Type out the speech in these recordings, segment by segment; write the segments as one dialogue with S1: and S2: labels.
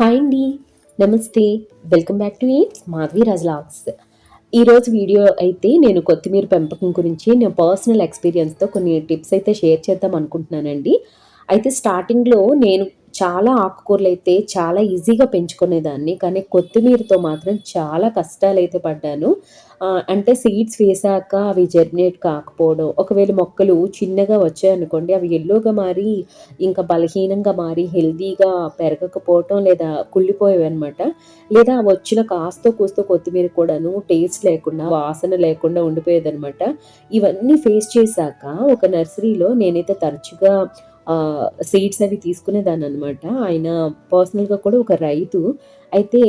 S1: Hi అండి. నమస్తే. Welcome back to eats Madhavi Raj logs ఈరోజు వీడియో అయితే నేను కొత్తిమీర పెంపకం గురించి నేను పర్సనల్ ఎక్స్పీరియన్స్తో కొన్ని టిప్స్ అయితే షేర్ చేద్దాం అనుకుంటున్నానండి. అయితే స్టార్టింగ్లో నేను చాలా ఆకుకూరలు అయితే చాలా ఈజీగా పెంచుకునేదాన్ని కానీ కొత్తిమీరతో మాత్రం చాలా కష్టాలు అయితే పడ్డాను అంటే సీడ్స్ వేసాక అవి జర్మినేట్ కాకపోవడం ఒకవేళ మొక్కలు చిన్నగా వచ్చాయనుకోండి అవి ఎల్లోగా మారి ఇంకా బలహీనంగా మారి హెల్దీగా పెరగకపోవటం లేదా కుళ్ళిపోయేవి అనమాట లేదా వచ్చిన కాస్తో కూస్తో కొత్తిమీర కూడాను టేస్ట్ లేకుండా వాసన లేకుండా ఉండిపోయేది అనమాట ఇవన్నీ ఫేస్ చేశాక ఒక నర్సరీలో నేనైతే తరచుగా సీడ్స్ అవి తీసుకునేదాన్ని అనమాట ఆయన పర్సనల్గా కూడా ఒక రైతు అయితే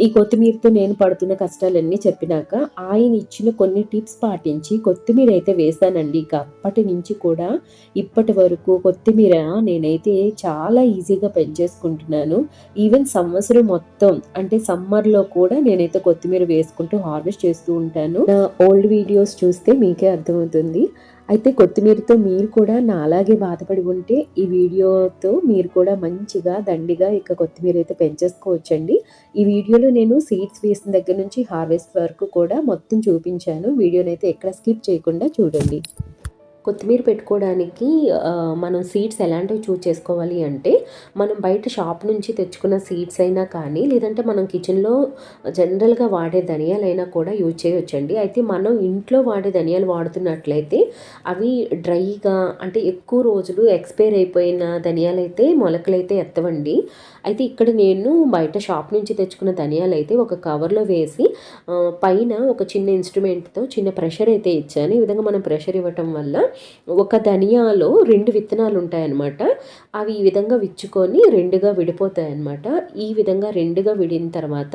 S1: ఈ కొత్తిమీరతో నేను పడుతున్న కష్టాలన్నీ చెప్పినాక ఆయన ఇచ్చిన కొన్ని టిప్స్ పాటించి కొత్తిమీర అయితే వేశానండి. ఇక అప్పటి నుంచి కూడా ఇప్పటి వరకు కొత్తిమీర నేనైతే చాలా ఈజీగా పెంచేసుకుంటున్నాను. ఈవెన్ సంవత్సరం మొత్తం అంటే సమ్మర్లో కూడా నేనైతే కొత్తిమీర వేసుకుంటూ హార్వెస్ట్ చేస్తూ ఉంటాను. నా ఓల్డ్ వీడియోస్ చూస్తే మీకే అర్థమవుతుంది. అయితే కొత్తిమీరతో మీరు కూడా నా అలాగే బాధపడి ఉంటే ఈ వీడియోతో మీరు కూడా మంచిగా దండిగా ఇక కొత్తిమీర అయితే పెంచేసుకోవచ్చండి. ఈ వీడియోలో నేను సీడ్స్ వేసిన దగ్గర నుంచి హార్వెస్ట్ వరకు కూడా మొత్తం చూపించాను. వీడియోనైతే అయితే ఎక్కడ స్కిప్ చేయకుండా చూడండి. కొత్తిమీర పెట్టుకోవడానికి మనం సీడ్స్ ఎలాంటివి చూస్ చేసుకోవాలి అంటే మనం బయట షాప్ నుంచి తెచ్చుకున్న సీడ్స్ అయినా కానీ లేదంటే మనం కిచెన్లో జనరల్గా వాడే ధనియాలైనా కూడా యూజ్ చేయొచ్చండి. అయితే మనం ఇంట్లో వాడే ధనియాలు వాడుతున్నట్లయితే అవి డ్రైగా అంటే ఎక్కువ రోజులు ఎక్స్పైర్ అయిపోయిన ధనియాలు అయితే మొలకలైతే ఎత్తవండి. అయితే ఇక్కడ నేను బయట షాప్ నుంచి తెచ్చుకున్న ధనియాలు అయితే ఒక కవర్లో వేసి పైన ఒక చిన్న ఇన్స్ట్రుమెంట్తో చిన్న ప్రెషర్ అయితే ఇచ్చాను. ఈ విధంగా మనం ప్రెషర్ ఇవ్వటం వల్ల ఒక ధనియాలో రెండు విత్తనాలు ఉంటాయన్నమాట. అవి ఈ విధంగా విచ్చుకొని రెండుగా విడిపోతాయి అన్నమాట ఈ విధంగా రెండుగా విడిన తర్వాత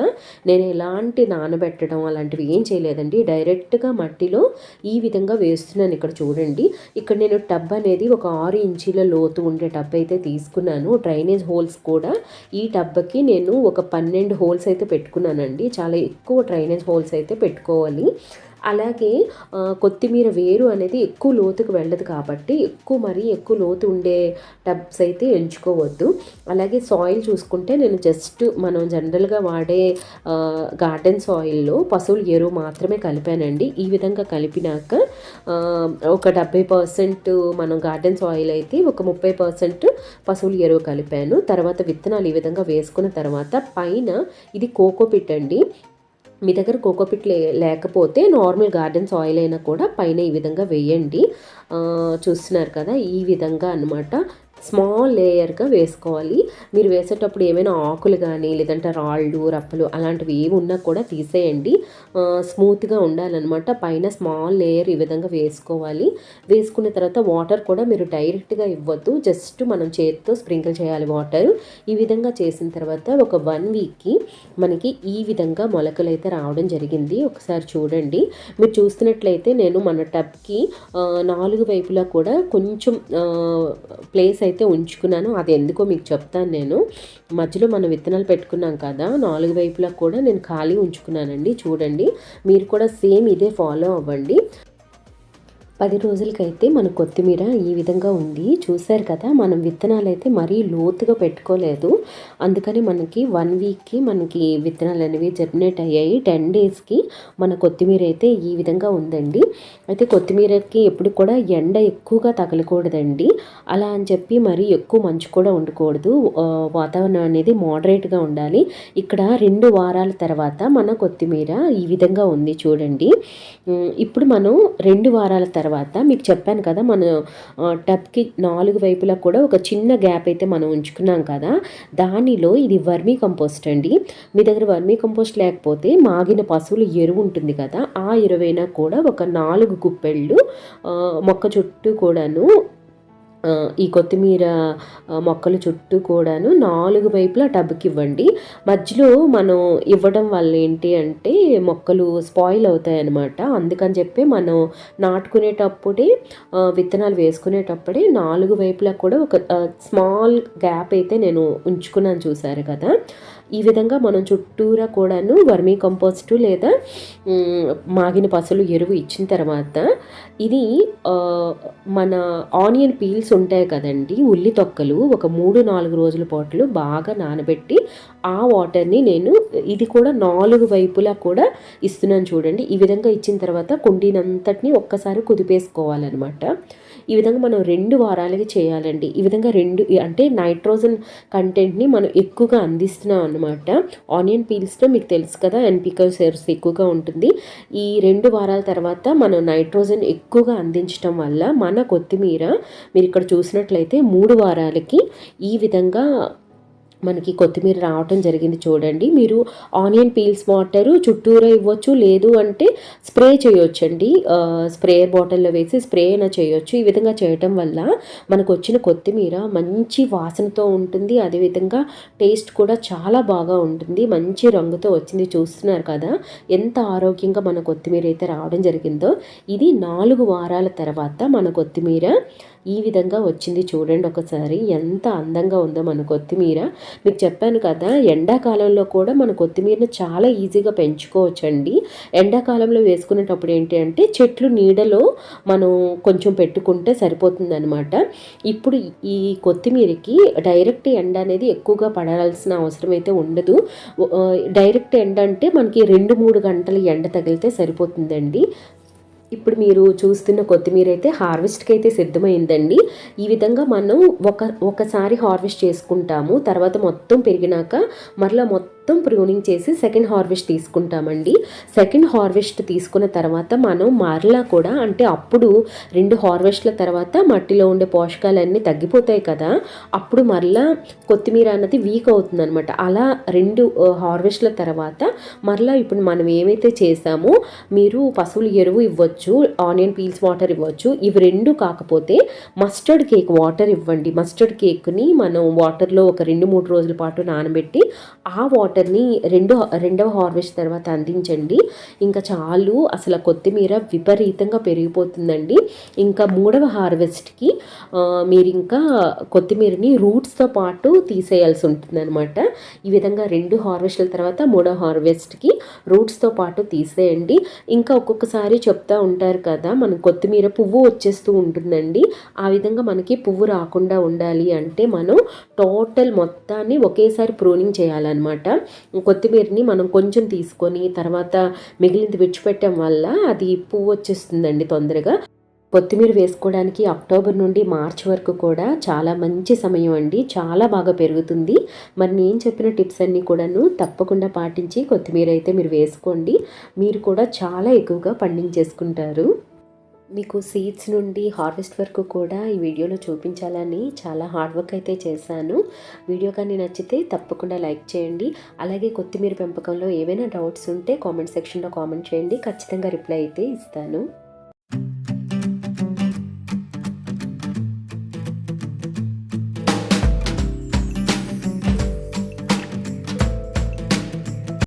S1: నేను ఎలాంటి నానబెట్టడం అలాంటివి ఏం చేయలేదండి. డైరెక్ట్గా మట్టిలో ఈ విధంగా వేస్తున్నాను ఇక్కడ చూడండి. ఇక్కడ నేను టబ్ అనేది ఒక ఆరు ఇంచీల లోతు ఉండే టబ్ అయితే తీసుకున్నాను. డ్రైనేజ్ హోల్స్ కూడా ఈ టబ్కి నేను ఒక పన్నెండు హోల్స్ అయితే పెట్టుకున్నానండి. చాలా ఎక్కువ డ్రైనేజ్ హోల్స్ అయితే పెట్టుకోవాలి. అలాగే కొత్తిమీర వేరు అనేది ఎక్కువ లోతుకు వెళ్ళదు కాబట్టి ఎక్కువ మరీ ఎక్కువ లోతు ఉండే టబ్స్ అయితే ఎంచుకోవద్దు. అలాగే సాయిల్ చూసుకుంటే నేను జస్ట్ మనం జనరల్గా వాడే గార్డెన్ సాయిల్లో పశువుల ఎరువు మాత్రమే కలిపానండి. ఈ విధంగా కలిపినాక ఒక డెబ్బై పర్సెంట్ మనం గార్డెన్ సాయిల్ అయితే ఒక ముప్పై పర్సెంట్ పశువుల ఎరువు కలిపాను. తర్వాత విత్తనాలు ఈ విధంగా వేసుకున్న తర్వాత పైన ఇది కోకోపిట్ అండి. మీ దగ్గర కోకోపిట్ లే లేకపోతే నార్మల్ గార్డెన్స్ ఆయిల్ అయినా కూడా పైన ఈ విధంగా వేయండి. చూస్తున్నారు కదా ఈ విధంగా అన్నమాట. స్మాల్ లేయర్గా వేసుకోవాలి. మీరు వేసేటప్పుడు ఏమైనా ఆకులు కానీ లేదంటే రాళ్ళు రప్పలు అలాంటివి ఏవి ఉన్నా కూడా తీసేయండి. స్మూత్గా ఉండాలన్నమాట. పైన స్మాల్ లేయర్ ఈ విధంగా వేసుకోవాలి. వేసుకున్న తర్వాత వాటర్ కూడా మీరు డైరెక్ట్గా ఇవ్వద్దు. జస్ట్ మనం చేతితో స్ప్రింకిల్ చేయాలి వాటర్ ఈ విధంగా చేసిన తర్వాత ఒక వన్ వీక్కి మనకి ఈ విధంగా మొలకలు అయితే రావడం జరిగింది. ఒకసారి చూడండి. మీరు చూస్తున్నట్లయితే నేను మన టబ్కి నాలుగు వైపులా కూడా కొంచెం ప్లేస్ అయితే ఉంచుకున్నాను. అది ఎందుకో మీకు చెప్తాను నేను. మధ్యలో మనం విత్తనాలు పెట్టుకున్నాం కదా నాలుగు వైపులా కూడా నేను ఖాళీ ఉంచుకున్నానండి. చూడండి మీరు కూడా సేమ్ ఇదే ఫాలో అవ్వండి. పది రోజులకైతే మన కొత్తిమీర ఈ విధంగా ఉంది. చూశారు కదా మనం విత్తనాలు అయితే మరీ లోతుగా పెట్టుకోలేదు. అందుకని మనకి వన్ వీక్కి మనకి విత్తనాలు అనేవి జర్మినేట్ అయ్యాయి. టెన్ డేస్కి మన కొత్తిమీర అయితే ఈ విధంగా ఉందండి. అయితే కొత్తిమీరకి ఎప్పుడు కూడా ఎండ ఎక్కువగా తగలకూడదండి. అలా అని చెప్పి మరీ ఎక్కువ మంచు కూడా ఉండకూడదు. వాతావరణం అనేది మోడరేట్గా ఉండాలి. ఇక్కడ రెండు వారాల తర్వాత మన కొత్తిమీర ఈ విధంగా ఉంది చూడండి. ఇప్పుడు మనం రెండు వారాల తర్వాత తర్వాత మీకు చెప్పాను కదా మన టబ్కి నాలుగు వైపులా కూడా ఒక చిన్న గ్యాప్ అయితే మనం ఉంచుకున్నాం కదా. దానిలో ఇది వర్మీ కంపోస్ట్ అండి. మీ దగ్గర వర్మీ కంపోస్ట్ లేకపోతే మాగిన పశువుల ఎరువు ఉంటుంది కదా ఆ ఎరువైనా కూడా ఒక నాలుగు గుప్పెళ్ళు మొక్క చుట్టూ కూడాను ఈ కొత్తిమీర మొక్కల చుట్టూ కూడాను నాలుగు వైపులా టబ్కి ఇవ్వండి. మధ్యలో మనం ఇవ్వడం వల్ల ఏంటి అంటే మొక్కలు స్పాయిల్ అవుతాయి అన్నమాట అందుకని చెప్పి మనం నాటుకునేటప్పుడే విత్తనాలు వేసుకునేటప్పుడే నాలుగు వైపులా కూడా ఒక స్మాల్ గ్యాప్ అయితే నేను ఉంచుకున్నాను చూసారు కదా. ఈ విధంగా మనం చుట్టూరా కూడాను వర్మీ కంపోస్టు లేదా మాగిన పసలు ఎరువు ఇచ్చిన తర్వాత ఇది మన ఆనియన్ పీల్స్ ఉంటాయి కదండి ఉల్లి తొక్కలు ఒక మూడు నాలుగు రోజుల పాటు బాగా నానబెట్టి ఆ వాటర్ని నేను ఇది కూడా నాలుగు వైపులా కూడా ఇస్తున్నాను చూడండి. ఈ విధంగా ఇచ్చిన తర్వాత కుండీనంతటిని ఒక్కసారి కుదిపేసుకోవాలన్నమాట. ఈ విధంగా మనం రెండు వారాలకి చేయాలండి. ఈ విధంగా రెండు అంటే నైట్రోజన్ కంటెంట్ని మనం ఎక్కువగా అందిస్తున్నాం అనమాట ఆనియన్ పీల్స్లో మీకు తెలుసు కదా ఎన్పికల్ సేర్స్ ఎక్కువగా ఉంటుంది. ఈ రెండు వారాల తర్వాత మనం నైట్రోజన్ ఎక్కువగా అందించడం వల్ల మన కొత్తిమీర మీరు ఇక్కడ చూసినట్లయితే మూడు వారాలకి ఈ విధంగా మనకి కొత్తిమీర రావటం జరిగింది చూడండి. మీరు ఆనియన్ పీల్స్ వాటర్ చుట్టూరా ఇవ్వచ్చు లేదు అంటే స్ప్రే చేయొచ్చండి. స్ప్రేయర్ బాటిల్లో వేసి స్ప్రే అయినా చేయొచ్చు. ఈ విధంగా చేయటం వల్ల మనకు వచ్చిన కొత్తిమీర మంచి వాసనతో ఉంటుంది. అదేవిధంగా టేస్ట్ కూడా చాలా బాగా ఉంటుంది. మంచి రంగుతో వచ్చింది చూస్తున్నారు కదా. ఎంత ఆరోగ్యంగా మన కొత్తిమీర అయితే రావడం జరిగిందో. ఇది నాలుగు వారాల తర్వాత మన కొత్తిమీర ఈ విధంగా వచ్చింది చూడండి ఒకసారి. ఎంత అందంగా ఉందో మన కొత్తిమీర. మీకు చెప్పాను కదా ఎండాకాలంలో కూడా మన కొత్తిమీరను చాలా ఈజీగా పెంచుకోవచ్చండి. ఎండాకాలంలో వేసుకునేటప్పుడు ఏంటి అంటే చెట్లు నీడలో మనం కొంచెం పెట్టుకుంటే సరిపోతుంది అనమాట ఇప్పుడు ఈ కొత్తిమీరకి డైరెక్ట్ ఎండ అనేది ఎక్కువగా పడాల్సిన అవసరం అయితే ఉండదు. డైరెక్ట్ ఎండ అంటే మనకి రెండు మూడు గంటలు ఎండ తగిలితే సరిపోతుందండి. ఇప్పుడు మీరు చూస్తున్న కొత్తిమీర అయితే హార్వెస్ట్కి అయితే సిద్ధమైందండి. ఈ విధంగా మనం ఒక ఒకసారి హార్వెస్ట్ చేసుకుంటాము. తర్వాత మొత్తం పెరిగినాక మరలా మొత్తం మొత్తం ప్రూనింగ్ చేసి సెకండ్ హార్వెస్ట్ తీసుకుంటామండి. సెకండ్ హార్వెస్ట్ తీసుకున్న తర్వాత మనం మరలా కూడా అంటే అప్పుడు రెండు హార్వెస్ట్ల తర్వాత మట్టిలో ఉండే పోషకాలన్నీ తగ్గిపోతాయి కదా. అప్పుడు మరలా కొత్తిమీర అన్నది వీక్ అవుతుంది అనమాట అలా రెండు హార్వెస్ట్ల తర్వాత మరలా ఇప్పుడు మనం ఏమైతే చేసామో మీరు పశువుల ఎరువు ఇవ్వచ్చు ఆనియన్ పీల్స్ వాటర్ ఇవ్వచ్చు. ఇవి రెండు కాకపోతే మస్టర్డ్ కేక్ వాటర్ ఇవ్వండి. మస్టర్డ్ కేక్ని మనం వాటర్లో ఒక రెండు మూడు రోజుల పాటు నానబెట్టి ఆ వాటర్ వాటర్ని రెండు రెండవ హార్వెస్ట్ తర్వాత అందించండి. ఇంకా చాలు అసలు కొత్తిమీర విపరీతంగా పెరిగిపోతుందండి. ఇంకా మూడవ హార్వెస్ట్కి మీరు ఇంకా కొత్తిమీరని రూట్స్తో పాటు తీసేయాల్సి ఉంటుందన్నమాట. ఈ విధంగా రెండు హార్వెస్ట్ల తర్వాత మూడవ హార్వెస్ట్కి రూట్స్తో పాటు తీసేయండి. ఇంకా ఒక్కొక్కసారి చెప్తా ఉంటారు కదా మనం కొత్తిమీర పువ్వు వచ్చేస్తూ ఉంటుందండి. ఆ విధంగా మనకి పువ్వు రాకుండా ఉండాలి అంటే మనం టోటల్ మొత్తాన్ని ఒకేసారి ప్రూనింగ్ చేయాలన్నమాట. కొత్తిమీరని మనం కొంచెం తీసుకొని తర్వాత మిగిలింది విడిచిపెట్టడం వల్ల అది పువ్వు వచ్చేస్తుందండి తొందరగా. కొత్తిమీర వేసుకోవడానికి అక్టోబర్ నుండి మార్చ్ వరకు కూడా చాలా మంచి సమయం అండి. చాలా బాగా పెరుగుతుంది. మరి నేను చెప్పిన టిప్స్ అన్నీ కూడాను తప్పకుండా పాటించి కొత్తిమీర అయితే మీరు వేసుకోండి. మీరు కూడా చాలా ఎక్కువగా పండించేసుకుంటారు. మీకు సీడ్స్ నుండి హార్వెస్ట్ వరకు కూడా ఈ వీడియోలో చూపించాలని చాలా హార్డ్ వర్క్ అయితే చేశాను. వీడియో కానీ నచ్చితే తప్పకుండా లైక్ చేయండి. అలాగే కొత్తిమీర పెంపకంలో ఏవైనా డౌట్స్ ఉంటే కామెంట్ సెక్షన్లో కామెంట్ చేయండి. ఖచ్చితంగా రిప్లై అయితే ఇస్తాను.